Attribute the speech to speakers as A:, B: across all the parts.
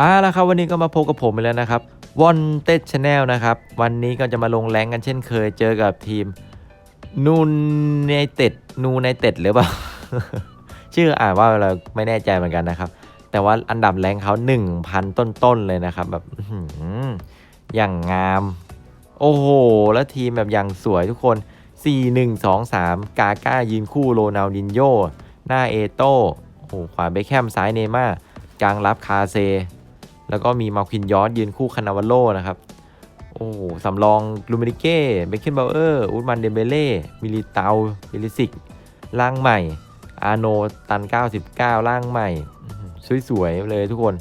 A: อ่าแล้วครับวันนี้ก็มาพบกับผมไปแล้วนะครับวอนเต็ดชาแนลนะครับ วันนี้ก็จะมาลงแรงกันเช่นเคยเจอกับทีมนูนในเต็ดนูในเต็ดหรือเปล่า ชื่ออ่านว่าอะไรไม่แน่ใจเหมือนกันนะครับ แต่ว่าอันดับแรงเขา1,000 ต้นๆเลยนะครับ แบบอย่างงาม โอ้โห แล้วทีมแบบอย่างสวยทุกคน 4 1 2 3 กาก้ายืนคู่โรนัลดินโญ่หน้าเอโต้โอ้ขวาเบคแฮมซ้ายเนย์ม่ากลางรับคาเซ แล้วก็มีมาควินยอสยืนคู่คานาวาโลนะครับ โอ้สำรองลูมินิเก้เบคเคนบาเออร์อุดมันเดเบเล่มิลิเตามิลิสิกร่างใหม่ อาโนตัน 99ร่างใหม่ สวยๆเลยทุกคน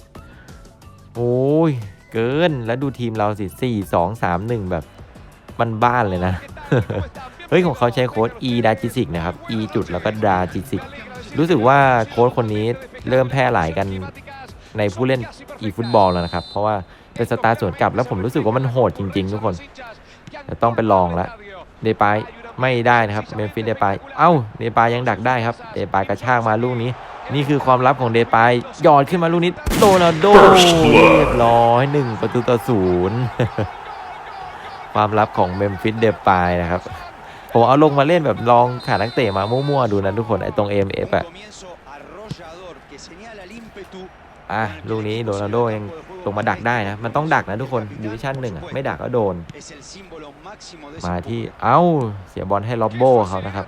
A: โอ้ย เกินแล้วดูทีมเราสิ 4 2 3 1 แบบบ้านๆเลยนะ เฮ้ย ของเขาใช้โค้ด e ดาจิสิกนะครับ e จุดแล้วก็ดาจิสิกรู้สึกว่าโค้ดคนนี้เริ่มแพร่หลายกัน ในผู้เล่น e ฟุตบอลแล้วนะครับ เพราะว่าเป็นสไตล์สวนกลับแล้วผมรู้สึกว่ามันโหดจริง ๆ ทุกคนแต่ต้องไปลองละเดปายไม่ได้นะครับเมมฟิสเดปายเอ้าเดปายยังดักได้ครับเดปายกระชากมาลูกนี้ นี่คือความลับของเดปายหยอดขึ้นมาลูกนี้โดนาโดเรียบร้อยหนึ่งประตูต่อศูนย์ความลับของเมมฟิสเดปายนะครับผมเอาลงมาเล่นแบบลองขานักเตะมามั่วๆดูนะทุกคนไอ้ตรง MF อะ อะลูกนี้โรนัลโดยังลงมาดักได้นะ มันต้องดักนะทุกคนดิวิชั่นหนึ่งอะไม่ดักก็โดน มาที่เอ้าเสียบอลให้ล็อบโบเขานะครับ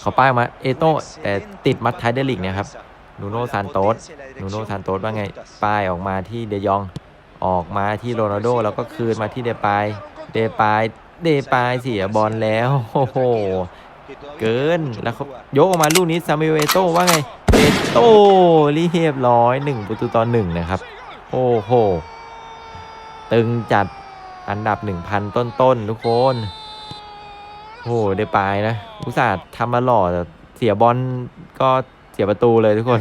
A: เขาป้ายมาเอโต้แต่ติดมัดท้ายเดลิกเนี่ยครับนูโนซานโตสนูโนซานโตสว่าไงป้ายออกมาที่เดยองออกมาที่โรนัลโดแล้วก็คืนมาที่เดปายเดปายเดปายเสียบอลแล้วโอ้โหเกินแล้วเขายกออกมาลูกนี้ซามิเอโต้ว่าไง โต้เรียบร้อยหนึ่งประตูต่อหนึ่งนะครับ โอ้โห ตึงจัดอันดับ1,000ต้นๆ ทุกคนโอ้โหเดปายนะ อุตส่าห์ทำมาหล่อแต่เสียบอลก็เสียประตูเลยทุกคน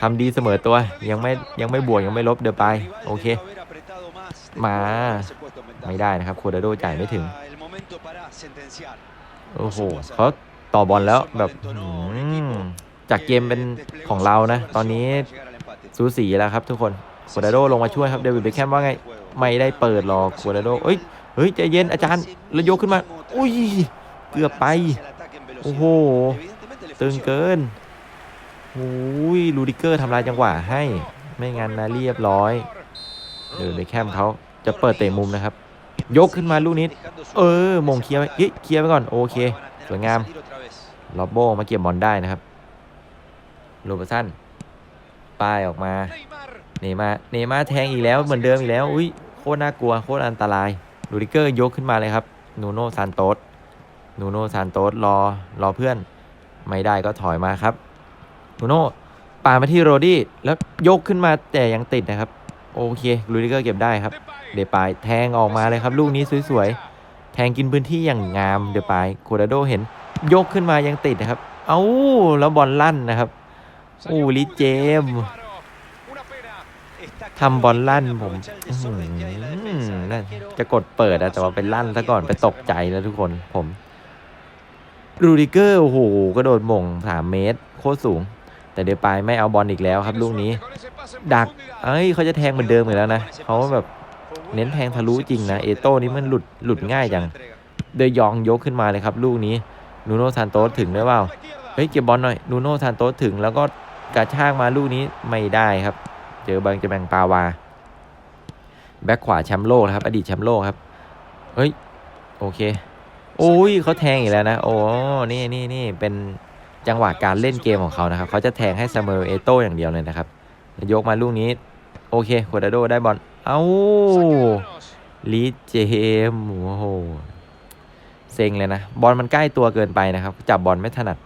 A: ทำดีเสมอตัวยังไม่ยังไม่บวกยังไม่ลบเดปายโอเค มาไม่ได้นะครับโคดาโดจ่ายไม่ถึง โอ้โหเขาต่อบอลแล้วแบบ จากเกมเป็นของเรานะ ตอนนี้สูสีแล้วครับทุกคนโคดาโดลงมาช่วยครับเดวิดเบคแคมว่าไง ไม่ได้เปิดหรอกโคดาโดเอ้ยเฮ้ยใจเย็นอาจารย์แล้วยกขึ้นมา อุ้ยเกือบไป โอ้โห ตึงเกินโอ้ยลูดิเกอร์ทำลายจังหวะให้ ไม่งั้นนะเรียบร้อยเดี๋ยวเบคแคมเขาจะเปิดเตะมุมนะครับ ยกขึ้นมาลูกนี้ เออมงเคลียร์ไว้เฮ้ยเคลียร์ไปก่อน โอเค สวยงามล็อบโบมาเก็บบอลได้นะครับ โรเบอร์สันป้ายออกมาเนย์มาร์เนย์มาร์แทงอีกแล้วเหมือนเดิมอีกแล้วอุ้ยโคตรน่ากลัวโคตรอันตรายลูดิเกอร์ยกขึ้นมาเลยครับนูโน่ซานโตสนูโน่ซานโตสรอรอเพื่อน ไม่ได้ก็ถอยมาครับนูโน่ปามาที่โรดี้แล้วยกขึ้นมาแต่ยังติดนะครับ โอเคลูดิเกอร์เก็บได้ครับ เดปายแทงออกมาเลยครับ ลูกนี้สวยๆ แทงกินพื้นที่อย่างงามเดปายโคดาโดเห็นยกขึ้นมายังติดนะครับ เอ้าแล้วบอลลั่นนะครับโอ้ลิเจมทำบอลลั่นผมนั่นจะกดเปิดอะแต่ว่าเป็นลั่นซะก่อนไปตกใจแล้วทุกคนผมรูดิเกอร์โอ้โหกระโดดหม่งสามเมตร โคตรสูง แต่เดปายไม่เอาบอลอีกแล้วครับ ลูกนี้ ดัก เอ้ยเขาจะแทงเหมือนเดิมอีกแล้วนะเขาแบบเน้นแทงทะลุจริงนะ เอโต้นี่มันหลุดหลุดง่ายจัง เดยองยกขึ้นมาเลยครับ ลูกนี้นูโนซานโตสถึงหรือเปล่าเฮ้ยเก็บบอลหน่อยนูโนซานโตสถึงแล้วก็ กระชากมาลูกนี้ไม่ได้ครับ เจอบางจะแบงปาวา แบ็คขวาแชมป์โลกนะครับ อดีตแชมป์โลกครับ เฮ้ย โอเค โอ้ยเขาแทงอีกแล้วนะ โอ้นี่นี่นี่เป็นจังหวะการเล่นเกมของเขานะครับ เขาจะแทงให้ซามูเอลเอโต้อย่างเดียวเลยนะครับ ยกมาลูกนี้ โอเคโคดาโดได้บอล เอ้าลีเจมโอ้โหเซ็งเลยนะ บอลมันใกล้ตัวเกินไปนะครับ จับบอลไม่ถนัด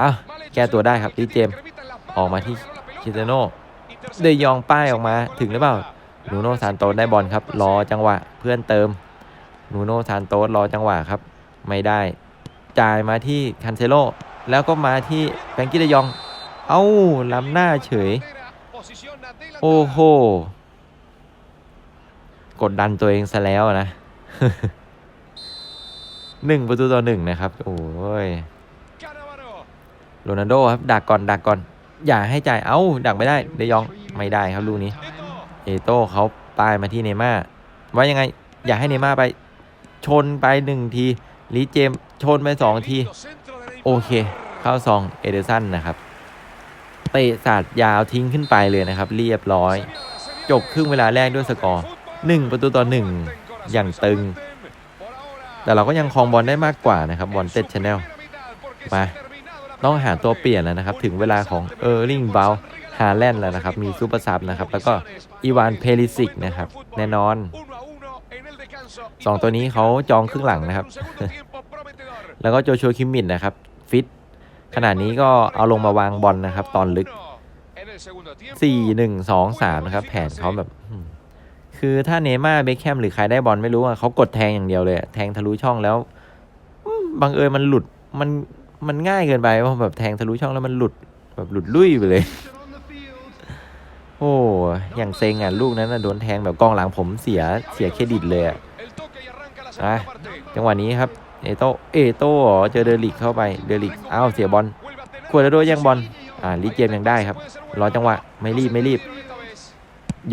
A: อ้าวแก้ตัวได้ครับลีเจม ออกมาที่คิเตโนเดยองป้ายออกมาถึงหรือเปล่านูโนซานโตสได้บอลครับ รอจังหวะเพื่อนเติมนูโนซานโตสรอจังหวะครับ ไม่ได้ จ่ายมาที่คันเซโลแล้วก็มาที่แฟรงกี้เดยอง เอ้าล้ำหน้าเฉย โอ้โห กดดันตัวเองซะแล้วนะหนึ่งประตูต่อหนึ่งนะครับ โอ้ยโรนัลโดครับ ดักก่อน ดักก่อน อย่าให้จ่ายเอ้าดักไม่ได้เดยองไม่ได้ครับลูกนี้ เอโต้เขาปลายมาที่เนม่าว่ายังไงอย่าให้เนม่าไปชนไปหนึ่งทีลีเจมชนไปสองทีโอเค เข้าซองเอเดอร์สันนะครับเตะสาดยาวทิ้งขึ้นไปเลยนะครับ เรียบร้อย จบครึ่งเวลาแรกด้วยสกอร์1ประตูต่อ1อย่างตึง แต่เราก็ยังครองบอลได้มากกว่านะครับบอลเต็ดชาแนลมา ต้องหาตัวเปลี่ยนแล้วนะครับ ถึงเวลาของเออร์ลิงเบลฮาแลนด์แล้วนะครับ มีซูเปอร์ซับนะครับ แล้วก็อีวานเพลิสิกนะครับ แน่นอนสองตัวนี้เขาจองครึ่งหลังนะครับ แล้วก็โจชัวคิมมินนะครับ ฟิตขนาดนี้ก็เอาลงมาวางบอลนะครับ ตอนลึก 4 1 2 3 นะครับ แผนเขาแบบ คือถ้าเนม่าเบคแคมหรือใครได้บอลไม่รู้อะเขากดแทงอย่างเดียวเลย แทงทะลุช่องแล้วบังเอิญมันหลุดมัน มันง่ายเกินไปว่าแบบแทงทะลุช่องแล้วมันหลุดแบบหลุดลุยไปเลย โอ้อย่างเซ็งอะลูกนั้นนะโดนแทงแบบกองหลังผมเสียเสียเครดิตเลยอะอะจังหวะนี้ครับ เอโตเอโต้เหรอเจอเดลิกเข้าไปเดลิกอ้าวเสียบอลควรจะโดนย่งบอลอ่าลีเจมยังได้ครับ รอจังหวะไม่รีบไม่รีบ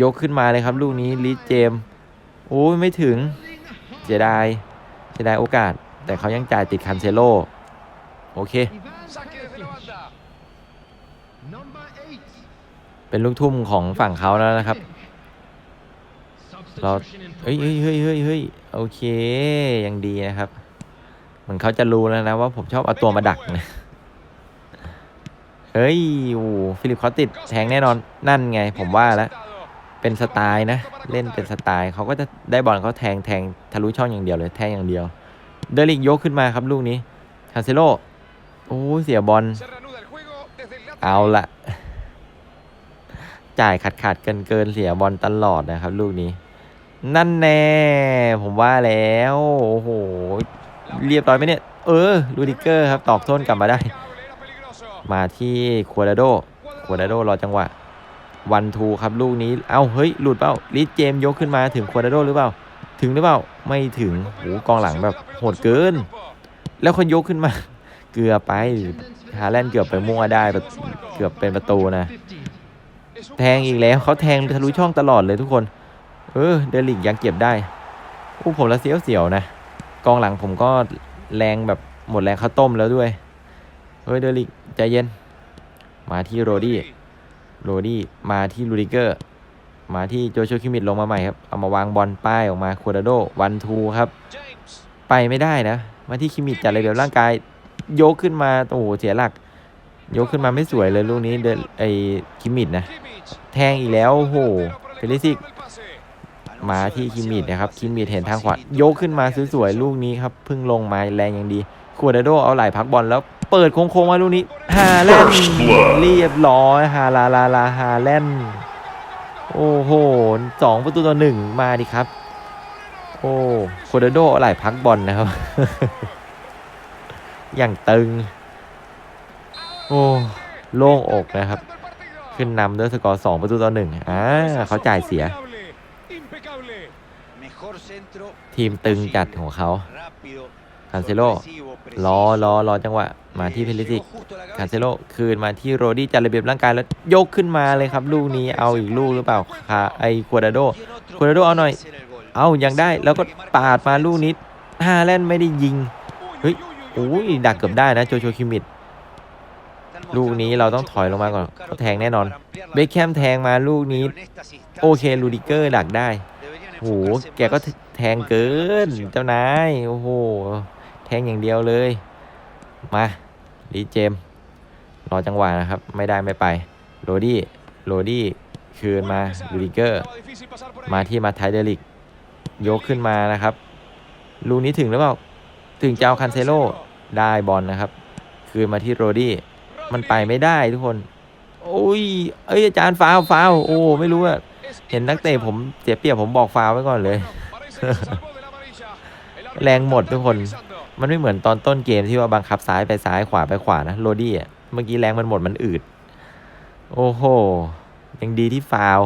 A: ยกขึ้นมาเลยครับ ลูกนี้ลีเจมโอ้ยไม่ถึงเสียดายเสียดายโอกาส แต่เขายังจ่ายติดคันเซโล โอเค เป็นลูกทุ่มของฝั่งเขาแล้วนะครับ เราเฮ้ยเฮ้ยเฮ้ยเฮ้ยเฮ้ยโอเคยังดีนะครับ เหมือนเขาจะรู้แล้วนะว่าผมชอบเอาตัวมาดักนะเฮ้ยโอ้ฟิลิปเขาติดแทงแน่นอนนั่นไง ผมว่าแล้วเป็นสไตล์นะ เล่นเป็นสไตล์เขาก็จะได้บอลเขาแทงแทงทะลุช่องอย่างเดียวเลยแทงอย่างเดียว เดลิกยกขึ้นมาครับลูกนี้คาเซโล โอ้เสียบอล เอาละจ่ายขาดขาดเกินเกินเสียบอลตลอดนะครับ ลูกนี้ นั่นแน่ ผมว่าแล้ว โอ้โห เรียบร้อยไหมเนี่ย เออ ลูดิเกอร์ครับ ตอกส้นกลับมาได้ มาที่ควาดาโดควาดาโดรอจังหวะ วันทูครับลูกนี้ เอ้า เฮ้ย หลุดเปล่าลิสเจมยกขึ้นมาถึงควาดาโดหรือเปล่า ถึงหรือเปล่า ไม่ถึงโอ้กองหลังแบบโหดเกิน แล้วคนยกขึ้นมา เกือบไปฮาแลนด์เกือบไปมั่วได้เกือบเป็นประตูนะ แทงอีกแล้วเขาแทงทะลุช่องตลอดเลยทุกคน เออเดลิกยังเก็บได้อู้ผมละเสียวเสียวนะกองหลังผมก็แรงแบบหมดแรงข้าวต้มแล้วด้วยเฮ้ยเดลิกใจเย็น มาที่โรดี้โรดี้มาที่ลูดิเกอร์ มาที่โจชัวคิมิดลงมาใหม่ครับ เอามาวางบอลป้ายออกมาควาดาโดวันทูครับ ไปไม่ได้นะ มาที่คิมิดจัดระเบียบร่างกาย ยกขึ้นมาโอ้โหเสียหลัก ยกขึ้นมาไม่สวยเลยลูกนี้เดนไอคิมิดนะแทงอีกแล้วโอ้โหเฟลิซิกมาที่คิมมิดนะครับคิมมิดเห็นทางขวายกขึ้นมาสวยๆลูกนี้ครับเพิ่งลงมาแรงอย่างดีคูดาโดเอาไหล่พักบอลแล้วเปิดโค้งๆมาลูกนี้ฮาแลนด์เรียบร้อยฮาลาลาลาฮาแลนด์โอ้โหสองประตูต่อหนึ่งมาดิครับ โอ้โคดาโดเอาไหล่พักบอลนะครับ อย่างตึง โอ้โล่งอกนะครับ ขึ้นนำด้วยสกอร์ 2 ประตูต่อหนึ่งอ่าเขาจ่ายเสีย ทีมตึงจัดของเขา
B: คานเซโล
A: รอรอรอจังหวะ มาที่เพลิสิกคาเซโลคืนมาที่โรดี้จัดระเบียบร่างกายแล้วยกขึ้นมาเลยครับ ลูกนี้เอาอีกลูกหรือเปล่าคาไอควาดาโด
B: ควาดาโดเอาหน่อย
A: เอายังได้แล้วก็ปาดมาลูกนี้ฮาแลนด์ไม่ได้ยิง เฮ้ย อ้ยดักเกือบได้นะโจโชคิมิดลูกนี้เราต้องถอยลงมาก่อนเขาแทงแน่นอน เบคแคมแทงมาลูกนี้ โอเคลูดิเกอร์ดักได้โหแกก็แทงเกินเจ้านายโอ้โหแทงอย่างเดียวเลย มาลีเจมรอจังหวะนะครับ ไม่ได้ไม่ไปโรดี้โรดี้คืนมาลูดิเกอร์ มาที่มาไทเดลิก ยกขึ้นมานะครับ ลูกนี้ถึงหรือเปล่า ถึงจะเอาคันเซโลได้บอลนะครับ คืนมาที่โรดี้มันไปไม่ได้ทุกคน โอ้ย เอ้ยอาจารย์ฟาวฟาวโอ้ไม่รู้อะเห็นนักเตะผมเสียเปรียบผมบอกฟาวไว้ก่อนเลย แรงหมดทุกคน มันไม่เหมือนตอนต้นเกมที่ว่าบังคับซ้ายไปซ้ายขวาไปขวานะโรดี้อะเมื่อกี้แรงมันหมดมันอืด โอ้โหยังดีที่ฟาว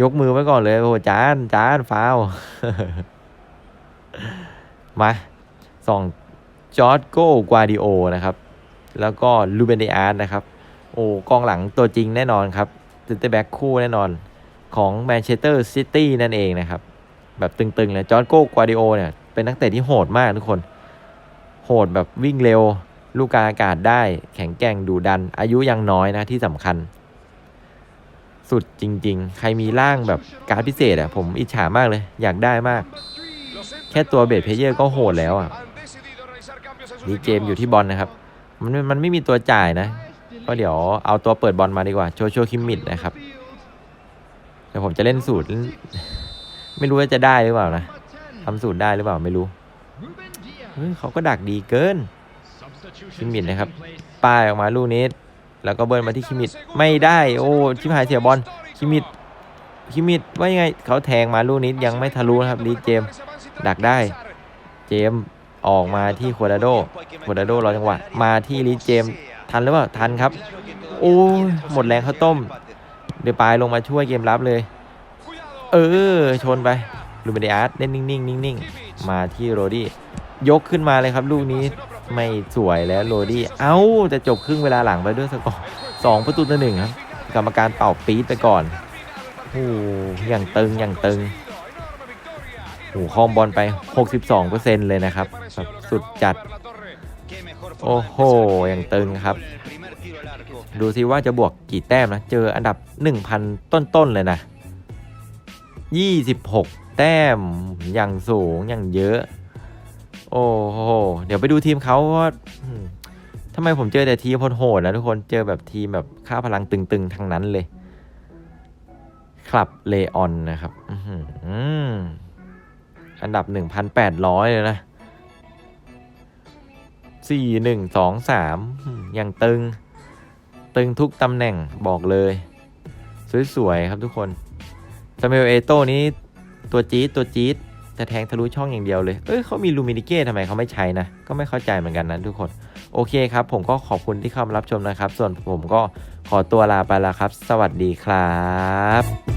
A: ยกมือไว้ก่อนเลย โอ้จานจานฟาวมา สองจอร์ดโกกวาดิโอนะครับ แล้วก็ลูเบนเดอาร์นะครับ โอ้กองหลังตัวจริงแน่นอนครับเซิตี้แบ็คคู่แน่นอนของแมนเชสเตอร์ซิตี้นั่นเองนะครับ แบบตึงๆเลยจอร์นโกกวาดิโอเนี่ย เป็นนักเตะที่โหดมากทุกคน โหดแบบวิ่งเร็ว ลูกกาอากาศได้ แข็งแกร่งดูดัน อายุยังน้อยนะที่สำคัญ สุดจริง ๆ ใครมีร่างแบบการพิเศษอะผมอิจฉามากเลย อยากได้มาก แค่ตัวเบสเพเยอร์ก็โหดแล้วอะ ดีเจมอยู่ที่บอลนะครับ มันมันไม่มีตัวจ่ายนะ ก็เดี๋ยวเอาตัวเปิดบอลมาดีกว่าโชโชคิมมิดนะครับเดี๋ยวผมจะเล่นสูตร ไม่รู้ว่าจะได้หรือเปล่านะทำสูตรได้หรือเปล่าไม่รู้เขาก็ดักดีเกินคิมมิดนะครับ ป้ายออกมาลูกนี้แล้วก็เบิร์นมาที่คิมมิดไม่ได้โอ้ชิบหายเสียบอลคิมมิดคิมมิดว่ายังไงเขาแทงมาลูกนี้ยังไม่ทะลุนะครับดีเจมดักได้ เจม ออกมาที่ควาดาโดควาดาโดรอจังหวะมาที่ลีเจมทันหรือเปล่าทันครับ โอ้หมดแรงข้าวต้ม เดี๋ยวปลายลงมาช่วยเกมรับเลย เออ ชนไปลูมิเดียสเล่นนิ่งๆนิ่งๆมาที่โรดี้ยกขึ้นมาเลยครับ ลูกนี้ไม่สวยแล้วโรดี้เอ้าจะจบครึ่งเวลาหลังไปด้วยสกอร์สองประตูต่อหนึ่งครับกรรมการเป่าปี๊ดไปก่อนโอ้อย่างตึงอย่างตึง หครองบอลไป 62%เลยนะครับแบบสุดจัด โอ้โหอย่างตึงครับ ดูซิว่าจะบวกกี่แต้มนะ เจออันดับ 1,000 ต้นๆ เลยนะ 26 แต้มอย่างสูงอย่างเยอะ โอ้โห เดี๋ยวไปดูทีมเขาว่าทำไมผมเจอแต่ทีมโหดนะทุกคนเจอแบบทีมแบบค่าพลังตึงๆ ทั้งนั้นเลยคลับเลออนนะครับ อื้ อันดับ 1,800 เลยนะสี่หนึ่งสองสามยังตึง ตึงทุกตำแหน่งบอกเลย สวย ๆ ครับทุกคนซามูเอลเอโต้นี้ตัวจี๊ดตัวจี๊ดจะแทงทะลุช่องอย่างเดียวเลย เอ้ยเขามีลูมินิเก้ทำไมเขาไม่ใช้นะ ก็ไม่เข้าใจเหมือนกันนะทุกคน โอเคครับ ผมก็ขอบคุณที่เข้ามารับชมนะครับ ส่วนผมก็ขอตัวลาไปแล้วครับ สวัสดีครับ